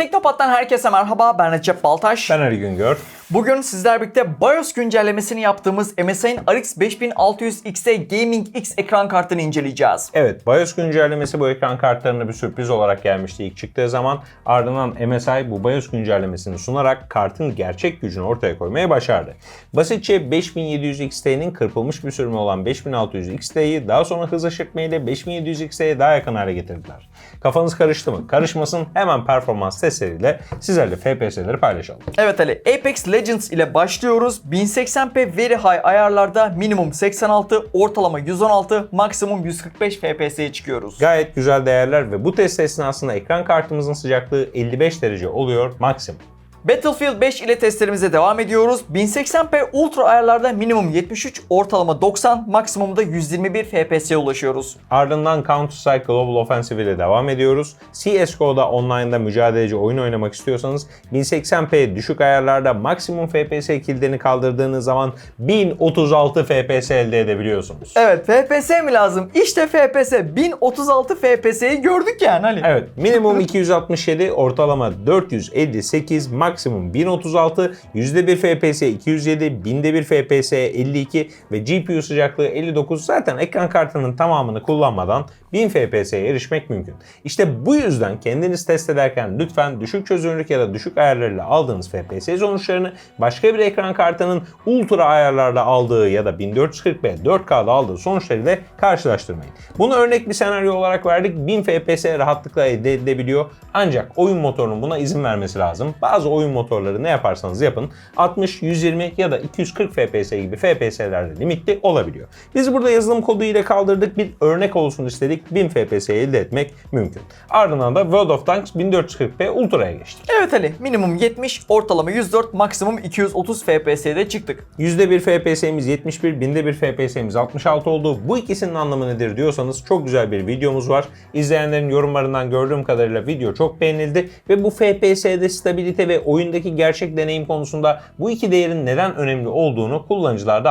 Teknopat'tan herkese merhaba. Ben Recep Baltaş. Ben Ali Güngör. Bugün sizler birlikte BIOS güncellemesini yaptığımız MSI'nin RX 5600 XT Gaming X ekran kartını inceleyeceğiz. Evet, BIOS güncellemesi bu ekran kartlarına bir sürpriz olarak gelmişti ilk çıktığı zaman. Ardından MSI bu BIOS güncellemesini sunarak kartın gerçek gücünü ortaya koymaya başardı. Basitçe 5700 XT'nin kırpılmış bir sürümü olan 5600 XT'yi daha sonra hız aşırtmayla 5700 XT'ye daha yakın hale getirdiler. Kafanız karıştı mı? Karışmasın hemen performans testleriyle sizlerle FPS'leri paylaşalım. Evet Ali, Apex Legends ile başlıyoruz. 1080p Very High ayarlarda minimum 86, ortalama 116, maksimum 145 FPS'ye çıkıyoruz. Gayet güzel değerler ve bu test esnasında ekran kartımızın sıcaklığı 55 derece oluyor maksimum. Battlefield 5 ile testlerimize devam ediyoruz. 1080p ultra ayarlarda minimum 73, ortalama 90, maksimumda 121 FPS'ye ulaşıyoruz. Ardından Counter-Strike Global Offensive ile devam ediyoruz. CSGO'da online'da mücadeleci oyun oynamak istiyorsanız 1080p düşük ayarlarda maksimum FPS kilidini kaldırdığınız zaman 1036 FPS elde edebiliyorsunuz. Evet FPS mi lazım? İşte FPS. 1036 FPS'yi gördük yani Ali. Evet, minimum 267, ortalama 458, maksimum 1036, %1 FPS 207, binde 1 FPS 52 ve GPU sıcaklığı 59. Zaten ekran kartının tamamını kullanmadan 1000 FPS'ye erişmek mümkün. İşte bu yüzden kendiniz test ederken lütfen düşük çözünürlük ya da düşük ayarlarıyla aldığınız FPS sonuçlarını başka bir ekran kartının ultra ayarlarda aldığı ya da 1440p 4K'da aldığı sonuçlarıyla karşılaştırmayın. Bunu örnek bir senaryo olarak verdik. 1000 FPS rahatlıkla elde edilebiliyor. Ancak oyun motorunun buna izin vermesi lazım. Bazı oyun motorları ne yaparsanız yapın 60, 120 ya da 240 FPS gibi FPS'lerde limitli olabiliyor. Biz burada yazılım kodu ile kaldırdık. Bir örnek olsun istedik. 1000 FPS elde etmek mümkün. Ardından da World of Tanks 1440p Ultra'ya geçtik. Evet Ali minimum 70, ortalama 104, maksimum 230 FPS'de çıktık. %1 FPS'miz 71, binde bir FPS'miz 66 oldu. Bu ikisinin anlamı nedir diyorsanız çok güzel bir videomuz var. İzleyenlerin yorumlarından gördüğüm kadarıyla video çok beğenildi ve bu FPS'de stabilite ve oyundaki gerçek deneyim konusunda bu iki değerin neden önemli olduğunu kullanıcılar da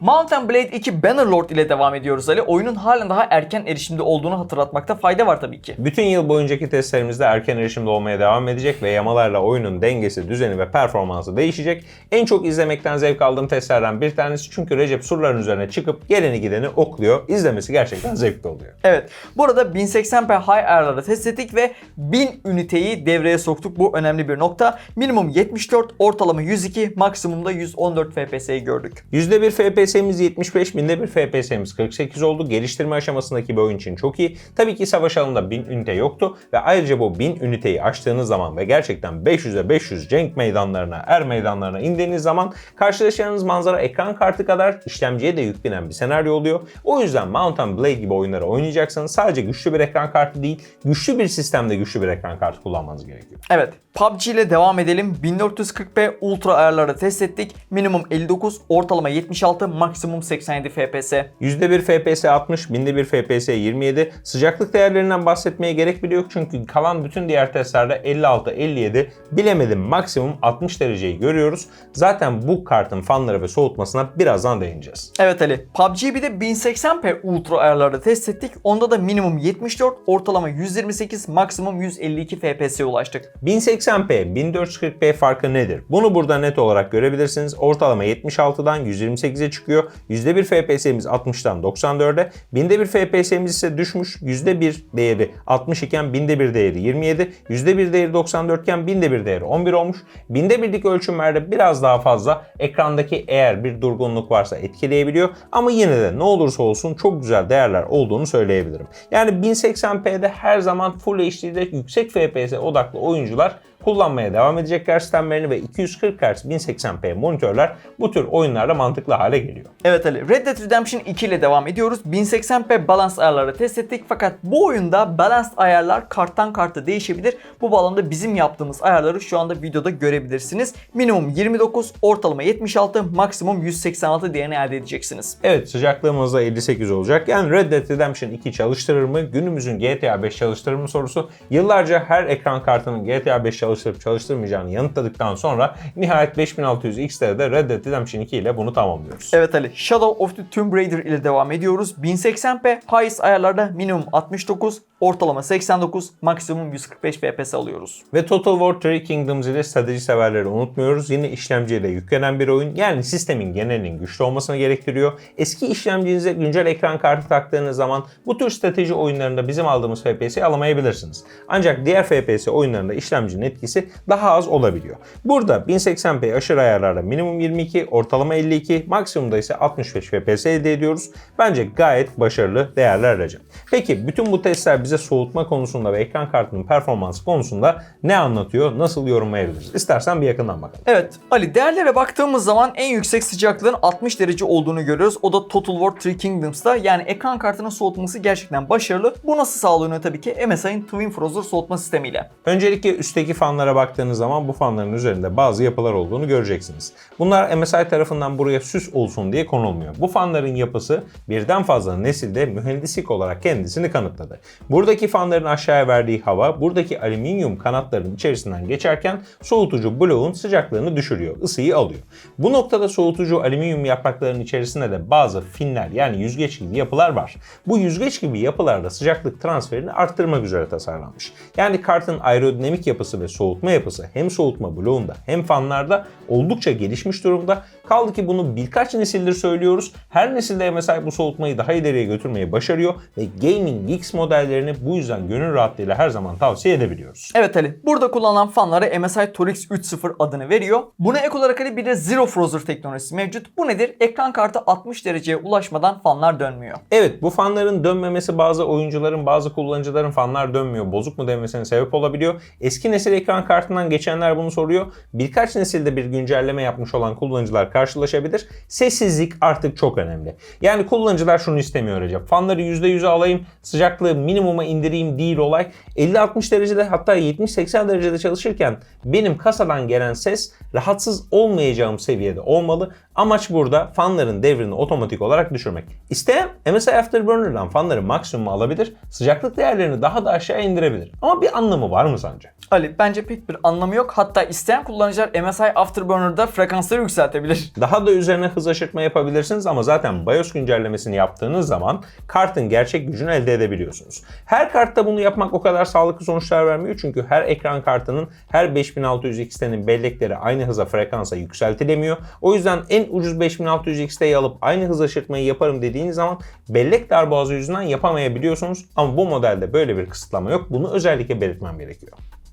Mountain Blade 2 Bannerlord ile devam ediyoruz Ali. Oyunun halen daha erken erişimde olduğunu hatırlatmakta fayda var tabii ki. Bütün yıl boyuncaki testlerimizde erken erişimde olmaya devam edecek ve yamalarla oyunun dengesi, düzeni ve performansı değişecek. En çok izlemekten zevk aldığım testlerden bir tanesi çünkü Recep surların üzerine çıkıp geleni gideni okluyor. İzlemesi gerçekten zevkli oluyor. Evet, burada 1080p high ayarlarda test ettik ve 1000 üniteyi devreye soktuk. Bu önemli bir nokta. Minimum 74, ortalama 102, maksimumda 114 FPS'yi gördük. %1 FPS'miz 75, binde bir FPS'miz 48 oldu. Geliştirme aşamasındaki bir oyun için çok iyi. Tabii ki savaş alanında 1000 ünite yoktu ve ayrıca bu 1000 üniteyi aştığınız zaman ve gerçekten 500'e 500 cenk meydanlarına, er meydanlarına indiğiniz zaman karşılaşacağınız manzara ekran kartı kadar işlemciye de yük binen bir senaryo oluyor. O yüzden Mountain Blade gibi oyunları oynayacaksanız sadece güçlü bir ekran kartı değil, güçlü bir sistemde güçlü bir ekran kartı kullanmanız gerekiyor. Evet, PUBG ile devam edelim. 1440p ultra ayarlarda test ettik. Minimum 59, ortalama 76, maksimum 87 FPS. %1 FPS 60, binde bir FPS 27. Sıcaklık değerlerinden bahsetmeye gerek bile yok çünkü kalan bütün diğer testlerde 56, 57, bilemedim maksimum 60 dereceyi görüyoruz. Zaten bu kartın fanları ve soğutmasına birazdan değineceğiz. Evet Ali, PUBG'yi bir de 1080p ultra ayarlarda test ettik. Onda da minimum 74, ortalama 128, maksimum 152 FPS'ye ulaştık. 1080p, 1440p farkı nedir? Bunu burada net olarak görebilirsiniz. Ortalama 76'dan 128'e çıkıyor. %1 FPS'miz 60'dan 94'e. Binde bir FPS'miz ise düşmüş. %1 değeri 60 iken binde bir değeri 27. %1 değeri 94 iken binde bir değeri 11 olmuş. Binde birlik ölçümlerde biraz daha fazla ekrandaki eğer bir durgunluk varsa etkileyebiliyor. Ama yine de ne olursa olsun çok güzel değerler olduğunu söyleyebilirim. Yani 1080p'de her zaman Full HD'de yüksek FPS odaklı oyuncular kullanmaya devam edecekler sistemlerini ve 240 Hz 1080p monitörler bu tür oyunlarda mantıklı hale geliyor. Evet Ali, Red Dead Redemption 2 ile devam ediyoruz. 1080p balans ayarları test ettik fakat bu oyunda balans ayarlar karttan karta değişebilir. Bu bağlamda bizim yaptığımız ayarları şu anda videoda görebilirsiniz. Minimum 29, ortalama 76, maksimum 186 değerini elde edeceksiniz. Evet sıcaklığımız da 58 olacak. Yani Red Dead Redemption 2 çalıştırır mı? Günümüzün GTA 5 çalıştırır mı sorusu yıllarca her ekran kartının GTA 5 çalıştırır çalıştırıp çalıştırmayacağını yanıtladıktan sonra nihayet 5600 XT'de de Red Dead Redemption 2 ile bunu tamamlıyoruz. Evet Ali, Shadow of the Tomb Raider ile devam ediyoruz. 1080p, highest ayarlarda minimum 69, ortalama 89, maksimum 145 FPS alıyoruz. Ve Total War Three Kingdoms ile strateji severleri unutmuyoruz. Yine işlemciyle yüklenen bir oyun. Yani sistemin genelinin güçlü olmasını gerektiriyor. Eski işlemcinize güncel ekran kartı taktığınız zaman bu tür strateji oyunlarında bizim aldığımız FPS'i alamayabilirsiniz. Ancak diğer FPS oyunlarında işlemcinin etkisi daha az olabiliyor. Burada 1080p aşırı ayarlarda minimum 22, ortalama 52, maksimumda ise 65 FPS elde ediyoruz. Bence gayet başarılı değerler aracı. Peki bütün bu testler bize soğutma konusunda ve ekran kartının performansı konusunda ne anlatıyor, nasıl yorumlayabiliriz? İstersen bir yakından bakalım. Evet Ali değerlere baktığımız zaman en yüksek sıcaklığın 60 derece olduğunu görüyoruz. O da Total War Three Kingdoms'ta. Yani ekran kartının soğutması gerçekten başarılı. Bu nasıl sağlanıyor tabii ki MSI'ın Twin Frozer soğutma sistemiyle. Öncelikle üstteki fanlara baktığınız zaman bu fanların üzerinde bazı yapılar olduğunu göreceksiniz. Bunlar MSI tarafından buraya süs olsun diye konulmuyor. Bu fanların yapısı birden fazla nesilde mühendislik olarak kendisini kanıtladı. Buradaki fanların aşağıya verdiği hava buradaki alüminyum kanatların içerisinden geçerken soğutucu bloğun sıcaklığını düşürüyor, ısıyı alıyor. Bu noktada soğutucu alüminyum yapraklarının içerisinde de bazı finler yani yüzgeç gibi yapılar var. Bu yüzgeç gibi yapılarda sıcaklık transferini arttırmak üzere tasarlanmış. Yani kartın aerodinamik yapısı ve soğutma yapısı hem soğutma bloğunda hem fanlarda oldukça gelişmiş durumda. Kaldı ki bunu birkaç nesildir söylüyoruz. Her nesilde MSI bu soğutmayı daha ileriye götürmeyi başarıyor ve Gaming Geeks modellerini bu yüzden gönül rahatlığıyla her zaman tavsiye edebiliyoruz. Evet Ali, burada kullanılan fanlara MSI Torix 3.0 adını veriyor. Buna ek olarak Ali bir de Zero Frozer teknolojisi mevcut. Bu nedir? Ekran kartı 60 dereceye ulaşmadan fanlar dönmüyor. Evet bu fanların dönmemesi bazı oyuncuların bazı kullanıcıların fanlar dönmüyor bozuk mu demesine sebep olabiliyor. Eski nesil ekran kartından geçenler bunu soruyor. Birkaç nesilde bir güncelleme yapmış olan kullanıcılar karşılaşabilir. Sessizlik artık çok önemli. Yani kullanıcılar şunu istemiyor Recep. Fanları %100'e alayım, sıcaklığı minimuma indireyim değil olay. 50-60 derecede hatta 70-80 derecede çalışırken benim kasadan gelen ses rahatsız olmayacağım seviyede olmalı. Amaç burada fanların devrini otomatik olarak düşürmek. İsteyen MSI Afterburner'dan fanları maksimuma alabilir, sıcaklık değerlerini daha da aşağı indirebilir. Ama bir anlamı var mı sence? Ali bence pek bir anlamı yok. Hatta isteyen kullanıcılar MSI Afterburner'da frekansları yükseltebilir. Daha da üzerine hız aşırtma yapabilirsiniz ama zaten BIOS güncellemesini yaptığınız zaman kartın gerçek gücünü elde edebiliyorsunuz. Her kartta bunu yapmak o kadar sağlıklı sonuçlar vermiyor çünkü her ekran kartının her 5600 XT'nin bellekleri aynı hıza frekansa yükseltilemiyor. O yüzden en ucuz 5600 XT'yi alıp aynı hız aşırtmayı yaparım dediğiniz zaman bellek darboğazı yüzünden yapamayabiliyorsunuz. Ama bu modelde böyle bir kısıtlama yok. Bunu özellikle belirtmem gerekiyor.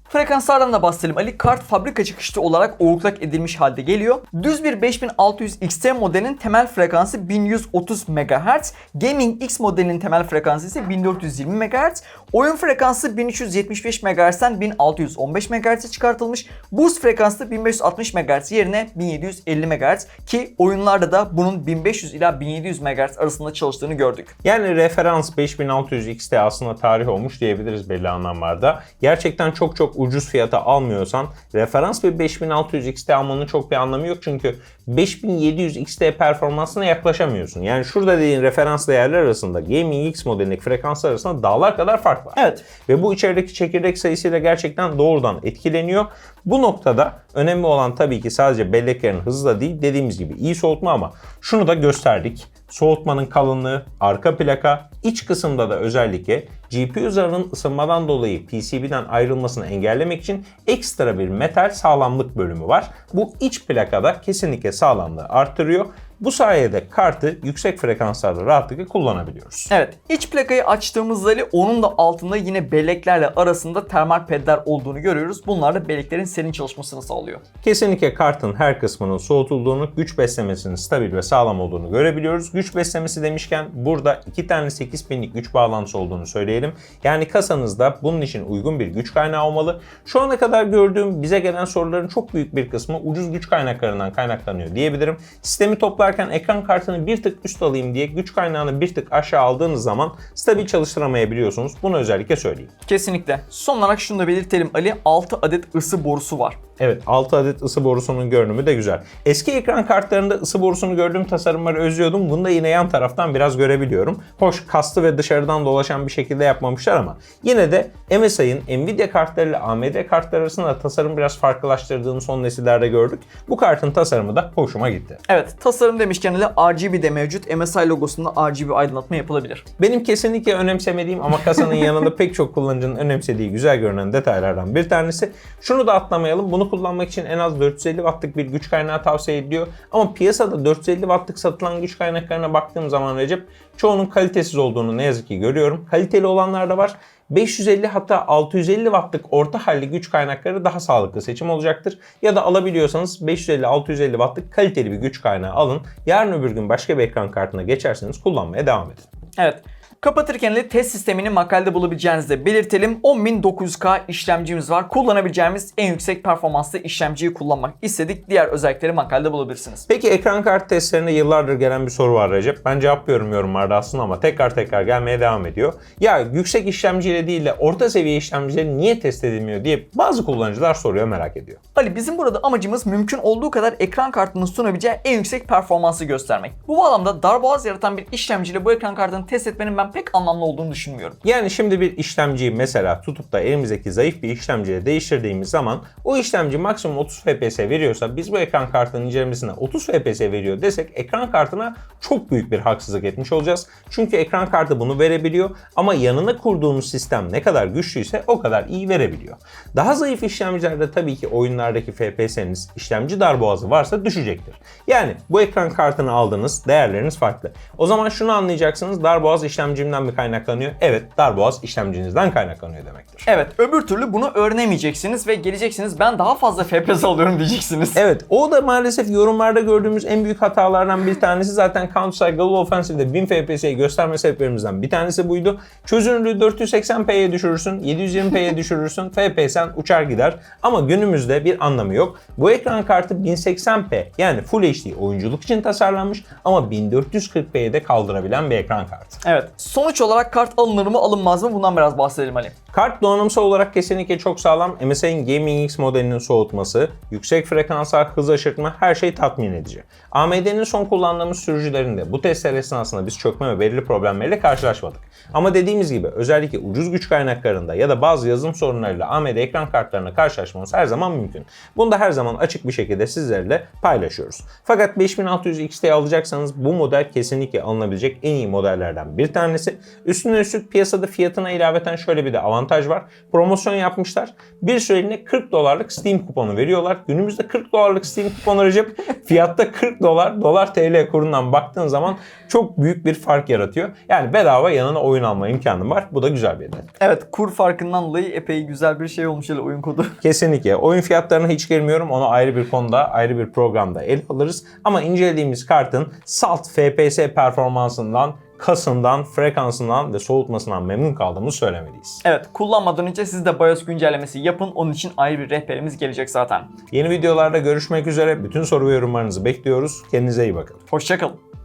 Frekanslardan da bahsedelim. Ali kart fabrika çıkışlı olarak overclock edilmiş halde geliyor. Düz bir 5600 XT modelinin temel frekansı 1130 MHz. Gaming X modelinin temel frekansı ise 1420 MHz. Oyun frekansı 1375 MHz'den 1615 MHz'e çıkartılmış. Boost frekansı 1560 MHz yerine 1750 MHz ki oyunlarda da bunun 1500 ila 1700 MHz arasında çalıştığını gördük. Yani referans 5600 XT aslında tarih olmuş diyebiliriz belli anlamlarda. Gerçekten çok çok ucuz fiyata almıyorsan referans bir 5600 XT almanın çok bir anlamı yok çünkü 5700 XT performansına yaklaşamıyorsun. Yani şurada dediğin referans değerler arasında Gaming X modelindeki frekanslar arasında dağlar kadar fark var. Evet. Ve bu içerideki çekirdek sayısıyla gerçekten doğrudan etkileniyor. Bu noktada önemli olan tabii ki sadece belleklerin hızı da değil dediğimiz gibi iyi soğutma ama şunu da gösterdik. Soğutmanın kalınlığı, arka plaka, iç kısımda da özellikle GPU zarının ısınmadan dolayı PCB'den ayrılmasını engellemek için ekstra bir metal sağlamlık bölümü var. Bu iç plakada kesinlikle sağlamlığı arttırıyor. Bu sayede kartı yüksek frekanslarda rahatlıkla kullanabiliyoruz. Evet. iç plakayı açtığımızda Ali, onun da altında yine belleklerle arasında termal pedler olduğunu görüyoruz. Bunlar da belleklerin serin çalışmasını sağlıyor. Kesinlikle kartın her kısmının soğutulduğunu, güç beslemesinin stabil ve sağlam olduğunu görebiliyoruz. Güç beslemesi demişken burada iki tane 8 pinlik güç bağlantısı olduğunu söyleyelim. Yani kasanızda bunun için uygun bir güç kaynağı olmalı. Şu ana kadar gördüğüm bize gelen soruların çok büyük bir kısmı ucuz güç kaynaklarından kaynaklanıyor diyebilirim. Sistemi toplar kurgularken ekran kartını bir tık üst alayım diye güç kaynağını bir tık aşağı aldığınız zaman stabil çalıştıramayabiliyorsunuz. Bunu özellikle söyleyeyim. Kesinlikle. Son olarak şunu da belirtelim Ali. 6 adet ısı borusu var. Evet 6 adet ısı borusunun görünümü de güzel. Eski ekran kartlarında ısı borusunu gördüğüm tasarımları özlüyordum. Bunu da yine yan taraftan biraz görebiliyorum. Hoş kastı ve dışarıdan dolaşan bir şekilde yapmamışlar ama yine de MSI'ın Nvidia kartlarıyla AMD kartları arasında tasarım biraz farklılaştırdığını son nesillerde gördük. Bu kartın tasarımı da hoşuma gitti. Evet tasarım demişken Ali RGB de mevcut. MSI logosunda RGB aydınlatma yapılabilir. Benim kesinlikle önemsemediğim ama kasanın yanında pek çok kullanıcının önemsediği güzel görünen detaylardan bir tanesi. Şunu da atlamayalım. Bunu kullanmak için en az 450 wattlık bir güç kaynağı tavsiye ediliyor. Ama piyasada 450 wattlık satılan güç kaynaklarına baktığım zaman Recep çoğunun kalitesiz olduğunu ne yazık ki görüyorum. Kaliteli olanlar da var. 550 hatta 650 wattlık orta halli güç kaynakları daha sağlıklı seçim olacaktır. Ya da alabiliyorsanız 550-650 wattlık kaliteli bir güç kaynağı alın. Yarın öbür gün başka bir ekran kartına geçerseniz kullanmaya devam edin. Evet. Kapatırken de test sistemini makalede bulabileceğinizi de belirtelim. 10900K işlemcimiz var. Kullanabileceğimiz en yüksek performanslı işlemciyi kullanmak istedik. Diğer özellikleri makalede bulabilirsiniz. Peki ekran kart testlerinde yıllardır gelen bir soru var Recep. Ben cevaplıyorum yorumlarda aslında ama tekrar tekrar gelmeye devam ediyor. Ya yüksek işlemciyle değil de orta seviye işlemcileri niye test edilmiyor diye bazı kullanıcılar soruyor merak ediyor. Ali bizim burada amacımız mümkün olduğu kadar ekran kartının sunabileceği en yüksek performansı göstermek. Bu bağlamda darboğaz yaratan bir işlemciyle bu ekran kartını test etmenin ben pek anlamlı olduğunu düşünmüyorum. Yani şimdi bir işlemciyi mesela tutup da elimizdeki zayıf bir işlemciyle değiştirdiğimiz zaman o işlemci maksimum 30 FPS veriyorsa biz bu ekran kartının incelemesine 30 FPS veriyor desek ekran kartına çok büyük bir haksızlık etmiş olacağız. Çünkü ekran kartı bunu verebiliyor ama yanına kurduğumuz sistem ne kadar güçlüyse o kadar iyi verebiliyor. Daha zayıf işlemcilerde tabii ki oyunlardaki FPS'niz işlemci darboğazı varsa düşecektir. Yani bu ekran kartını aldınız değerleriniz farklı. O zaman şunu anlayacaksınız darboğaz işlemcimden mi kaynaklanıyor? Evet darboğaz işlemcinizden kaynaklanıyor demektir. Evet öbür türlü bunu öğrenemeyeceksiniz ve geleceksiniz ben daha fazla FPS alıyorum diyeceksiniz. Evet o da maalesef yorumlarda gördüğümüz en büyük hatalardan bir tanesi zaten Counter-Strike Global Offensive'de 1000 FPS'yi gösterme sebeplerimizden bir tanesi buydu. Çözünürlüğü 480p'ye düşürürsün, 720p'ye düşürürsün, FPS'en uçar gider. Ama günümüzde bir anlamı yok. Bu ekran kartı 1080p yani Full HD oyunculuk için tasarlanmış ama 1440p'ye de kaldırabilen bir ekran kartı. Evet. Sonuç olarak kart alınır mı alınmaz mı bundan biraz bahsedelim Ali. Kart donanımsal olarak kesinlikle çok sağlam. MSI'nin Gaming X modelinin soğutması, yüksek frekanslar, hız aşırtma her şey tatmin edici. AMD'nin son kullandığımız sürücülerinde bu testler esnasında biz çökme ve belirli problemlerle karşılaşmadık. Ama dediğimiz gibi özellikle ucuz güç kaynaklarında ya da bazı yazılım sorunlarıyla AMD ekran kartlarına karşılaşmamız her zaman mümkün. Bunu da her zaman açık bir şekilde sizlerle paylaşıyoruz. Fakat 5600 XT alacaksanız bu model kesinlikle alınabilecek en iyi modellerden bir tanesi. Üstüne üstlük piyasada fiyatına ilaveten şöyle bir de avantaj var. Promosyon yapmışlar. Bir süreliğine 40 dolarlık Steam kuponu veriyorlar. Günümüzde 40 dolarlık Steam kuponu Recep fiyatta 40 dolar, dolar TL kurundan baktığın zaman çok büyük bir fark yaratıyor. Yani bedava yanına oyun alma imkanı var. Bu da güzel bir hedef. Evet kur farkından dolayı epey güzel bir şey olmuş Ali oyun kodu. Kesinlikle. Oyun fiyatlarına hiç girmiyorum. Onu ayrı bir konuda, ayrı bir programda ele alırız. Ama incelediğimiz kartın salt FPS performansından, kasından, frekansından ve soğutmasından memnun kaldığımızı söylemeliyiz. Evet kullanmadan önce siz de BIOS güncellemesi yapın. Onun için ayrı bir rehberimiz gelecek zaten. Yeni videolarda görüşmek üzere. Bütün soru ve yorumlarınızı bekliyoruz. Kendinize iyi bakın. Hoşçakalın.